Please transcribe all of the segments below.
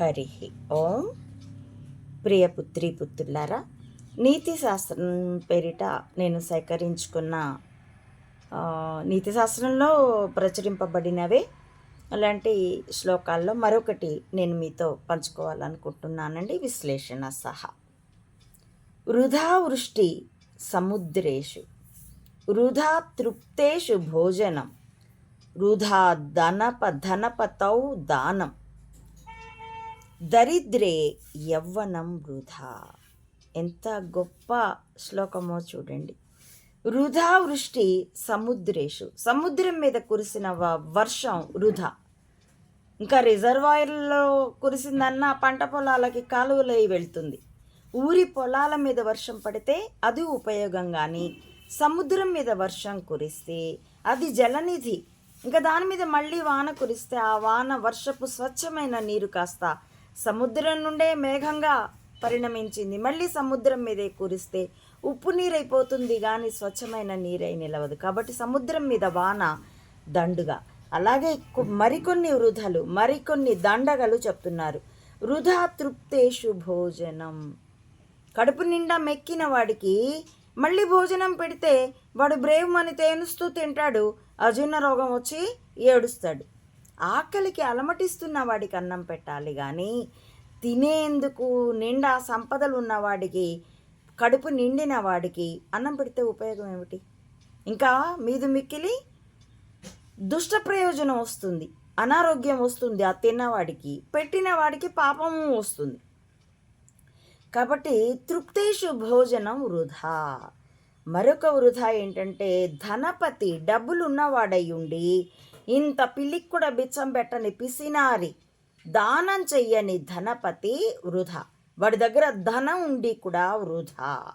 హరి ఓం. ప్రియ పుత్రి పుత్రులారా నీతి శాస్త్రం పేరిట నేను సేకరించుకున్న నీతి శాస్త్రంలో ప్రచురింపబడినవే అలాంటి శ్లోకాల్లో మరొకటి నేను మీతో పంచుకోవాలనుకుంటున్నానండి. విశ్లేషణ సహా. వృధా వృష్టి సముద్రేషు వృధా తృప్తేషు భోజనం వృధా ధనప ధనపతౌ దానం దరిద్రే యవ్వనం వృధా. ఎంత గొప్ప శ్లోకమో చూడండి. వృధా వృష్టి సముద్రేషు. సముద్రం మీద కురిసిన వ- వర్షం వృధా. ఇంకా రిజర్వాయర్లో కురిసిందన్న పంట పొలాలకి కాలువలై వెళ్తుంది. ఊరి పొలాల మీద వర్షం పడితే అది ఉపయోగం కానీ సముద్రం మీద వర్షం కురిస్తే అది జలనిధి. ఇంకా దాని మీద మళ్ళీ వాన కురిస్తే ఆ వాన వర్షపు స్వచ్ఛమైన నీరు కాస్త సముద్రం నుండే మేఘంగా పరిణమించింది. మళ్ళీ సముద్రం మీదే కురిస్తే ఉప్పు నీరైపోతుంది కానీ స్వచ్ఛమైన నీరై నిలవదు. కాబట్టి సముద్రం మీద వాన దండుగా. అలాగే మరికొన్ని వృధలు మరికొన్ని దండగలు చెప్తున్నారు. వృధా తృప్తేషు భోజనం. కడుపు నిండా మెక్కిన వాడికి మళ్ళీ భోజనం పెడితే వాడు బ్రేవ్ మని తేనుస్తూ తింటాడు. అజీర్ణ రోగం వచ్చి ఏడుస్తాడు. ఆకలికి అలమటిస్తున్న వాడికి అన్నం పెట్టాలి కానీ తినేందుకు నిండా సంపదలు ఉన్నవాడికి కడుపు నిండిన వాడికి అన్నం పెడితే ఉపయోగం ఏమిటి? ఇంకా మీదు మిక్కిలి దుష్ట ప్రయోజనం వస్తుంది. అనారోగ్యం వస్తుంది ఆ తిన్నవాడికి పెట్టిన వాడికి పాపము వస్తుంది. కాబట్టి తృప్తేషు భోజనం వృధా. మరొక వృధా ఏంటంటే ధనపతి డబ్బులు ఉన్నవాడై ఉండి ఇంత పిల్లికి కూడా బిచ్చం పెట్టని పిసినారి. దానం చెయ్యని ధనపతి వృధా. వాడి దగ్గర ధనం ఉండి కూడా వృధా.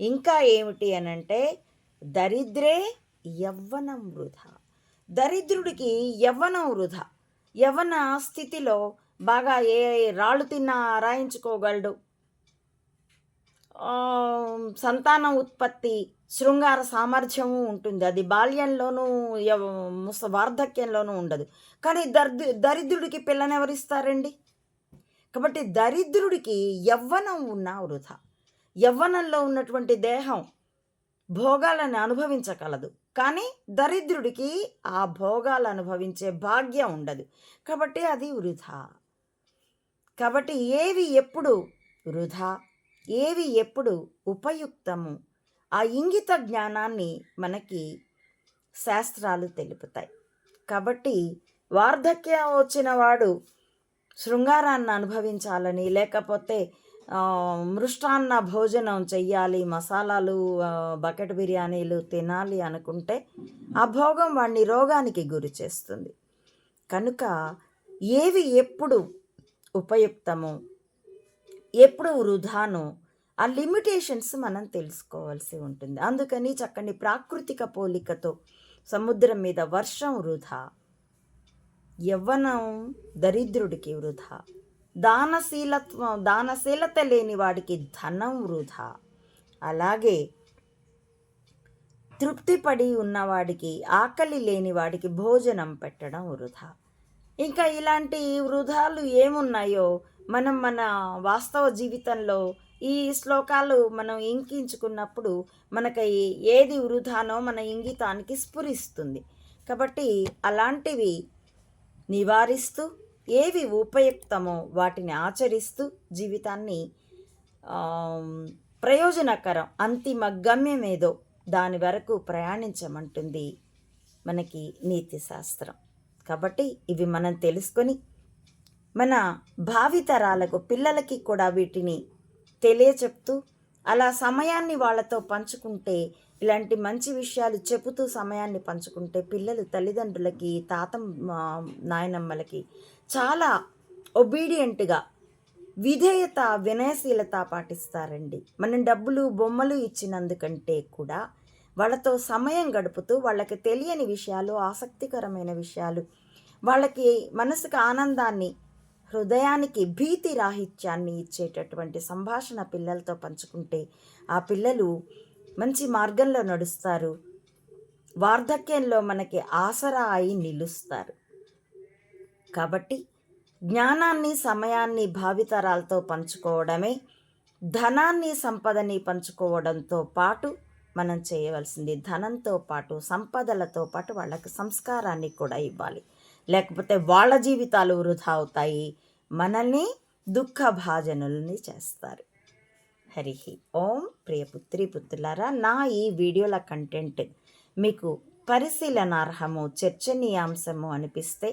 ఇంకా ఏమిటి అనంటే దరిద్రే యవ్వనం వృధా. దరిద్రుడికి యవ్వనం వృధా. యవ్వన స్థితిలో బాగా ఏ రాళ్ళు తిన్నా రాయించుకోగలడు? సంతాన ఉత్పత్తి శృంగార సామర్థ్యము ఉంటుంది. అది బాల్యంలోనూ ముస వార్ధక్యంలోనూ ఉండదు. కానీ దరి దరిద్రుడికి పిల్లనెవరిస్తారండి కాబట్టి దరిద్రుడికి యవ్వనం ఉన్న వృధా. యవ్వనంలో ఉన్నటువంటి దేహం భోగాలను అనుభవించగలదు. కానీ దరిద్రుడికి ఆ భోగాలు అనుభవించే భాగ్యం ఉండదు. కాబట్టి అది వృధా. కాబట్టి ఏవి ఎప్పుడు వృధా? ఏవి ఎప్పుడు ఉపయుక్తము? ఆ ఇంగిత జ్ఞానాన్ని మనకి శాస్త్రాలు తెలుపుతాయి. కాబట్టి వార్ధక్యం వచ్చిన వాడు శృంగారాన్ని అనుభవించాలని లేకపోతే మృష్టాన్న భోజనం చెయ్యాలి మసాలాలు బకెట్ బిర్యానీలు తినాలి అనుకుంటే ఆ భోగం వాడిని రోగానికి గురి చేస్తుంది. కనుక ఏవి ఎప్పుడు ఉపయుక్తము? ఎప్పుడు వృధానో ఆ లిమిటేషన్స్ మనం తెలుసుకోవాల్సి ఉంటుంది. అందుకని చక్కని ప్రాకృతిక పోలికతో సముద్రం మీద వర్షం వృధా యవ్వనం దరిద్రుడికి వృధా దానశీలత్వం దానశీలత లేని వాడికి ధనం వృధా. అలాగే తృప్తిపడి ఉన్నవాడికి ఆకలి లేని వాడికి భోజనం పెట్టడం వృధా. ఇంకా ఇలాంటి వృధాలు ఏమున్నాయో మనం మన వాస్తవ జీవితంలో ఈ శ్లోకాలు మనం ఇంకించుకున్నప్పుడు మనకి ఏది వృధానో మన ఇంగితానికి స్ఫురిస్తుంది. కాబట్టి అలాంటివి నివారిస్తూ ఏవి ఉపయుక్తమో వాటిని ఆచరిస్తూ జీవితాన్ని ప్రయోజనకరం అంతిమ ఏదో దాని వరకు ప్రయాణించమంటుంది మనకి నీతి శాస్త్రం. కాబట్టి ఇవి మనం తెలుసుకొని మన భావితరాలకు పిల్లలకి కూడా వీటిని తెలియచెప్తూ అలా సమయాన్ని వాళ్ళతో పంచుకుంటే ఇలాంటి మంచి విషయాలు చెబుతూ సమయాన్ని పంచుకుంటే పిల్లలు తల్లిదండ్రులకి తాత నాయనమ్మలకి చాలా ఒబీడియంట్గా విధేయత వినయశీలత పాటిస్తారండి. మనం డబ్బులు బొమ్మలు ఇచ్చినందుకంటే కూడా వాళ్ళతో సమయం గడుపుతూ వాళ్ళకి తెలియని విషయాలు ఆసక్తికరమైన విషయాలు వాళ్ళకి మనసుకు ఆనందాన్ని హృదయానికి భీతి రాహిత్యాన్ని ఇచ్చేటటువంటి సంభాషణ పిల్లలతో పంచుకుంటే ఆ పిల్లలు మంచి మార్గంలో నడుస్తారు. వార్ధక్యంలో మనకి ఆసరా అయి నిలుస్తారు. కాబట్టి జ్ఞానాన్ని సమయాన్ని భావితరాలతో పంచుకోవడమే ధనాన్ని సంపదని పంచుకోవడంతో పాటు మనం చేయవలసింది ధనంతో పాటు సంపదలతో పాటు వాళ్ళకి సంస్కారాన్ని కూడా ఇవ్వాలి. లేకపోతే వాళ్ళ జీవితాలు వృధా అవుతాయి. మనల్ని దుఃఖ భాజనుల్ని చేస్తారు. హరి ఓం ప్రియపుత్రి పుత్రులారా నా ఈ వీడియోల కంటెంట్ మీకు పరిశీలనార్హము చర్చనీయాంశము అనిపిస్తే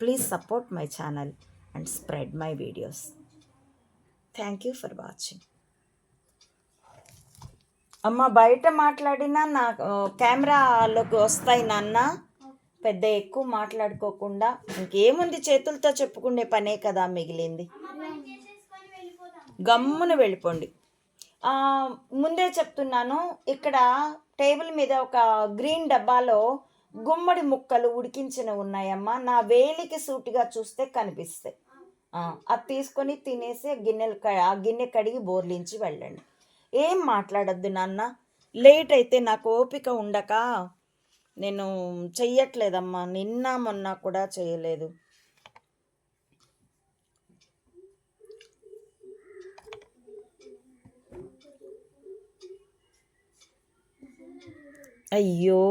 please support my channel and spread my videos. Thank you for watching. అమ్మ బయట మాట్లాడినా నా కెమెరాలోకి వస్తాయి నాన్న. పెద్ద ఎక్కువ మాట్లాడుకోకుండా ఇంకేముంది చేతులతో చెప్పుకునే పనే కదా మిగిలింది. గమ్మున వెళ్ళిపోండి. ముందే చెప్తున్నాను ఇక్కడ టేబుల్ మీద ఒక గ్రీన్ డబ్బాలో గుమ్మడి ముక్కలు ఉడికించిన ఉన్నాయమ్మా. నా వేలికి సూటిగా చూస్తే కనిపిస్తాయి. అది తీసుకొని తినేసి గిన్నెలు క- ఆ గిన్నె కడిగి బోర్లించి వెళ్ళండి. ఏం మాట్లాడద్దు నాన్న. లేట్ అయితే నాకు ఓపిక ఉండక నేను చెయ్యట్లేదమ్మా నిన్న మొన్న కూడా చేయలేదు అయ్యో!